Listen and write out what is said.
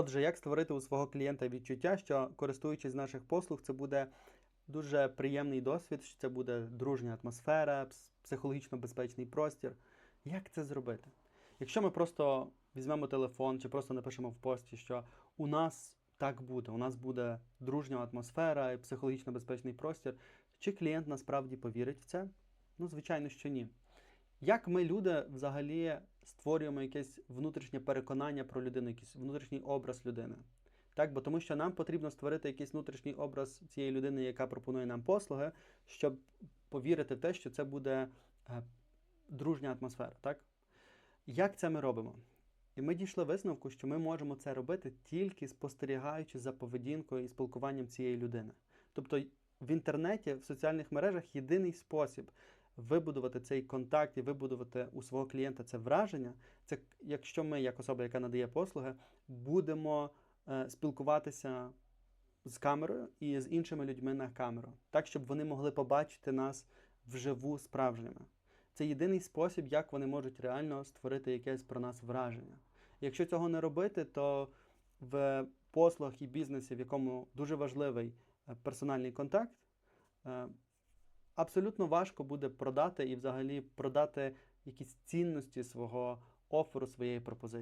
Отже, як створити у свого клієнта відчуття, що користуючись наших послуг, це буде дуже приємний досвід, що це буде дружня атмосфера, психологічно безпечний простір. Як це зробити? Якщо ми просто візьмемо телефон чи просто напишемо в пості, що у нас так буде, у нас буде дружня атмосфера і психологічно безпечний простір, чи клієнт насправді повірить в це? Ну, звичайно, що ні. Як ми, люди, взагалі створюємо якесь внутрішнє переконання про людину, якийсь внутрішній образ людини? Так, бо тому що нам потрібно створити якийсь внутрішній образ цієї людини, яка пропонує нам послуги, щоб повірити в те, що це буде е, дружня атмосфера. Так? Як це ми робимо? І ми дійшли висновку, що ми можемо це робити тільки спостерігаючи за поведінкою і спілкуванням цієї людини. Тобто в інтернеті, в соціальних мережах єдиний спосіб вибудувати цей контакт і вибудувати у свого клієнта це враження, це якщо ми, як особа, яка надає послуги, будемо е, спілкуватися з камерою і з іншими людьми на камеру, так, щоб вони могли побачити нас вживу справжніми. Це єдиний спосіб, як вони можуть реально створити якесь про нас враження. Якщо цього не робити, то в послугах і бізнесі, в якому дуже важливий е, персональний контакт, е, абсолютно важко буде продати і взагалі продати якісь цінності свого оферу, своєї пропозиції.